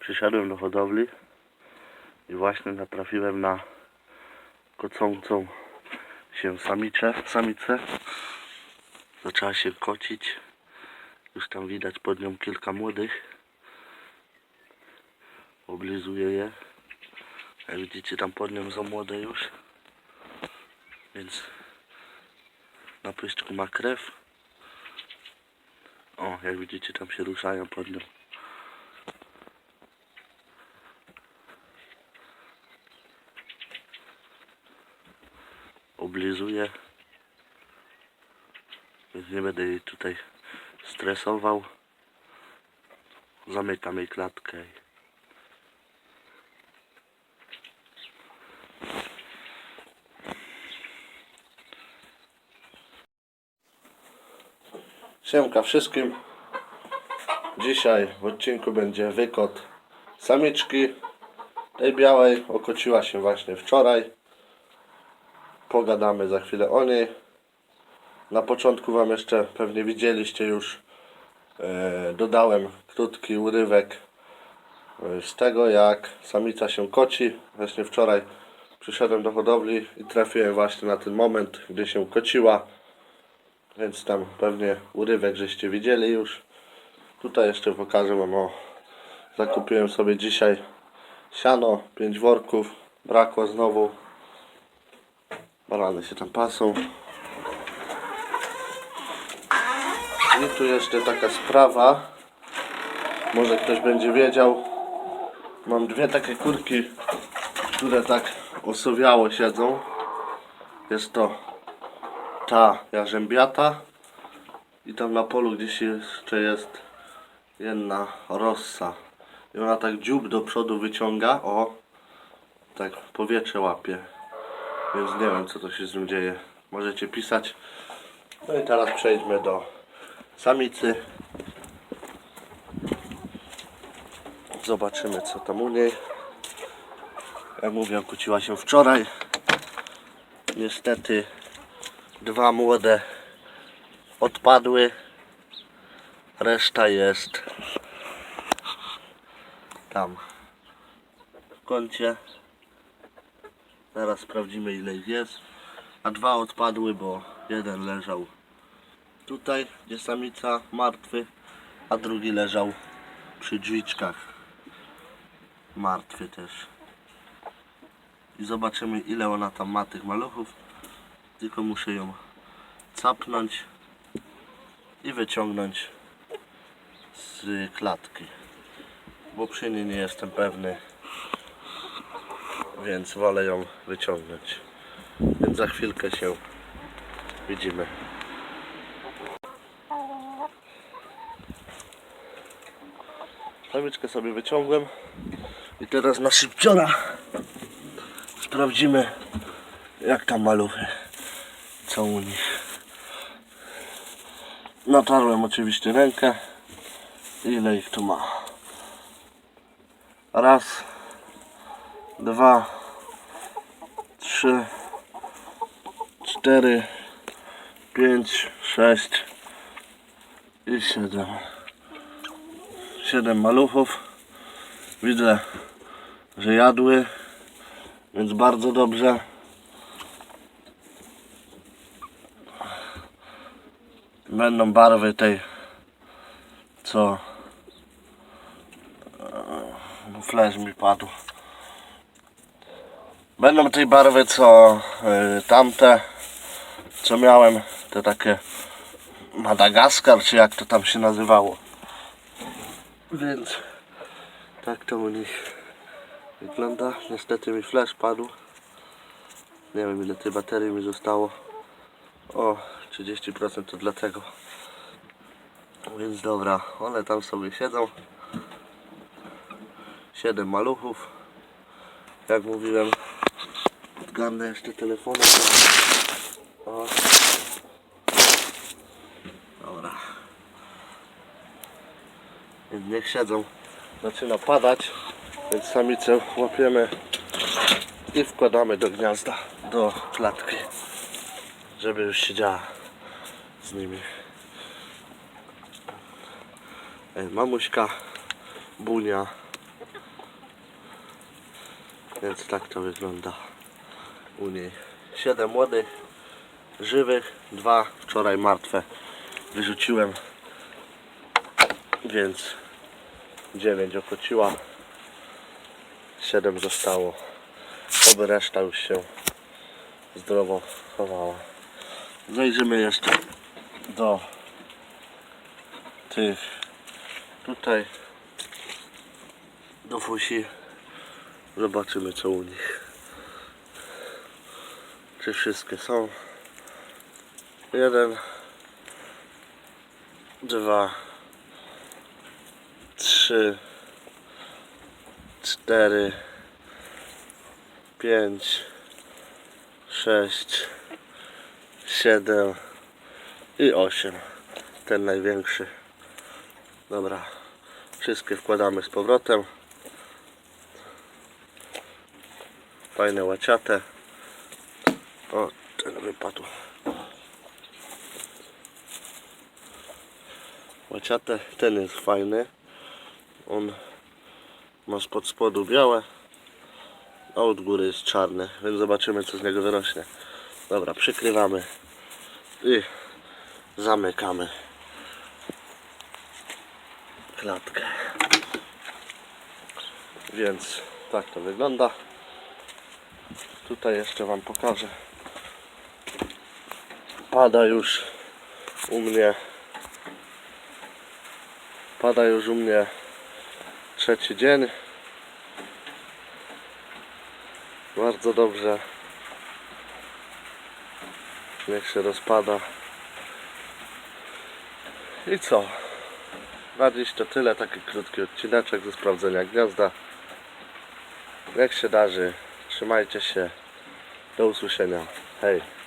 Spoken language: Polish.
Przyszedłem do hodowli i właśnie natrafiłem na kocącą się samiczę, samicę. Zaczęła się kocić. Już tam widać pod nią kilka młodych. Oblizuję je. Jak widzicie tam pod nią są młode już. Więc na pyszczku ma krew. O, jak widzicie tam się ruszają pod nią. Oblizuję. Nie będę jej tutaj stresował. Zamykam jej klatkę. Siemka wszystkim. Dzisiaj w odcinku będzie wykot samiczki. Tej białej okociła się właśnie wczoraj. Pogadamy za chwilę o niej. Na początku Wam jeszcze pewnie widzieliście już e, dodałem krótki urywek e, z tego jak samica się koci. Właśnie wczoraj przyszedłem do hodowli i trafiłem właśnie na ten moment, gdy się kociła. Więc tam pewnie urywek żeście widzieli już. Tutaj jeszcze pokażę Wam o zakupiłem sobie dzisiaj siano, 5 worków. Brakło znowu. Barany się tam pasą. I tu jeszcze taka sprawa. Może ktoś będzie wiedział. Mam dwie takie kurki, które tak osowiało siedzą. Jest to ta jarzębiata i tam na polu gdzieś jeszcze jest jedna rossa. I ona tak dziób do przodu wyciąga, o, tak powietrze łapie. Więc nie wiem co to się z nim dzieje. Możecie pisać. No i teraz przejdźmy do samicy. Zobaczymy co tam u niej. Jak mówię, kłóciła się wczoraj. Niestety dwa młode odpadły. Reszta jest tam w kącie. Zaraz sprawdzimy ile ich jest. A dwa odpadły, bo jeden leżał tutaj, gdzie samica martwy, a drugi leżał przy drzwiczkach. Martwy też. I zobaczymy ile ona tam ma tych maluchów. Tylko muszę ją capnąć i wyciągnąć z klatki. Bo przy niej nie jestem pewny. Więc wolę ją wyciągnąć. Więc za chwilkę się widzimy. Samiczkę sobie wyciągłem. I teraz na szybciora sprawdzimy jak tam maluchy. Co u nich. Natarłem oczywiście rękę. Ile ich tu ma? Raz, dwa, trzy, cztery, pięć, sześć i siedem. Siedem maluchów. Widzę, że jadły, więc bardzo dobrze. Będą barwy tej, co e, flash mi padł. Będą tej barwy co y, tamte, co miałem, te takie Madagaskar, czy jak to tam się nazywało. Więc tak to u nich wygląda. Niestety mi flash padł. Nie wiem ile tej baterii mi zostało. O, 30% to dlatego. Więc dobra, one tam sobie siedzą. 7 maluchów. Jak mówiłem, odgarnę jeszcze telefonem. O. Dobra. Więc niech siedzą. Zaczyna padać, więc samicę łapiemy i wkładamy do gniazda, do klatki, żeby już siedziała z nimi. E, Mamuśka, Bunia Więc tak to wygląda u niej. Siedem młodych, żywych, dwa wczoraj martwe wyrzuciłem. Więc dziewięć okociła. Siedem zostało. Oby reszta już się zdrowo chowała. Zajrzymy jeszcze do tych tutaj do fusi. Zobaczymy co u nich. Czy wszystkie są? Jeden, dwa, trzy, cztery, pięć, sześć, siedem i osiem. Ten największy. Dobra. Wszystkie wkładamy z powrotem. Fajne łaciate. O, ten wypadł. Łaciate, ten jest fajny. On ma spod spodu białe, a od góry jest czarny, więc zobaczymy co z niego wyrośnie. Dobra, przykrywamy i zamykamy klatkę. Więc tak to wygląda. Tutaj jeszcze Wam pokażę. Pada już u mnie. Pada już u mnie trzeci dzień. Bardzo dobrze. Niech się rozpada. I co? Na dziś to tyle, taki krótki odcineczek ze sprawdzenia gniazda. Jak się darzy, trzymajcie się. Do usłyszenia. Hej.